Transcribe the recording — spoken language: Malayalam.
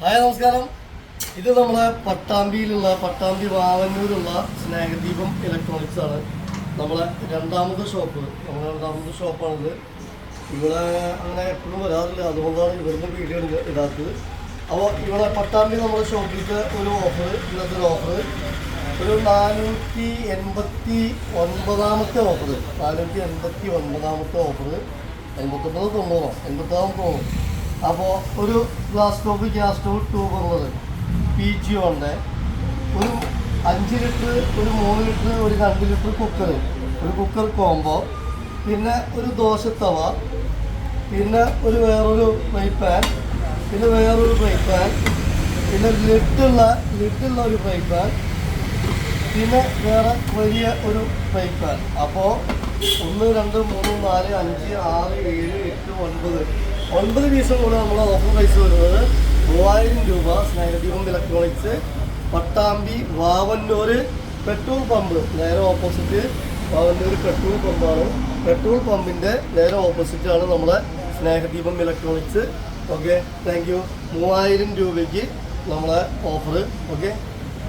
ഹായ് നമസ്കാരം. ഇത് നമ്മളെ പട്ടാമ്പിയിലുള്ള പട്ടാമ്പി വാവന്നൂരുള്ള സ്നേഹദീപം ഇലക്ട്രോണിക്സ് ആണ്. നമ്മളെ രണ്ടാമത്തെ ഷോപ്പ് നമ്മളെ രണ്ടാമത്തെ ഷോപ്പാണിത് ഇവിടെ അങ്ങനെ എപ്പോഴും വരാറില്ല. അതുകൊണ്ടാണ് ഇവിടുന്ന് വീഡിയോ ഇടാത്തത്. അപ്പോൾ ഇവിടെ പട്ടാമ്പി നമ്മുടെ ഷോപ്പിലേക്ക് ഒരു ഓഫർ ഇന്നത്തെ ഓഫർ ഒരു നാനൂറ്റി എൺപത്തി ഒൻപതാമത്തെ ഓഫർ നാനൂറ്റി എൺപത്തി ഒൻപതാമത്തെ ഓഫർ എൺപത്തൊമ്പത് തൊണ്ണൂറോ? എൺപത്താമത്തെ തോന്നും അപ്പോൾ ഒരു glass stove gas stove tube burner P G ഉണ്ട് ഒരു അഞ്ച് ലിറ്റർ ഒരു മൂന്ന് ലിറ്റർ ഒരു രണ്ട് ലിറ്റർ കുക്കർ ഒരു കുക്കർ കോംബോ പിന്നെ ഒരു ദോശത്തവ പിന്നെ ഒരു വേറൊരു ഫ്രൈ പാൻ പിന്നെ വേറൊരു ഫ്രൈ പാൻ പിന്നെ ലിഡുള്ള ലിഡുള്ള ഒരു ഫ്രൈ പാൻ പിന്നെ വേറെ വലിയ ഒരു ഫ്രൈ പാൻ അപ്പോൾ ഒന്ന് രണ്ട് മൂന്ന് നാല് അഞ്ച് ആറ് ഏഴ് എട്ട് ഒൻപത് ഒൻപത് പീസും കൂടെ നമ്മൾ ഓഫർ പ്രൈസ് വരുന്നത് മൂവായിരം രൂപ Snehadeepam electronics Pattambi Vavanoor petrol pump. നേരെ ഓപ്പോസിറ്റ് വാവന്നൂർ പെട്രോൾ പമ്പാണ് പെട്രോൾ പമ്പിന്റെ നേരെ ഓപ്പോസിറ്റാണ് നമ്മളെ Snehadeepam electronics okay thank you മൂവായിരം രൂപയ്ക്ക് നമ്മളെ ഓഫർ ഓക്കെ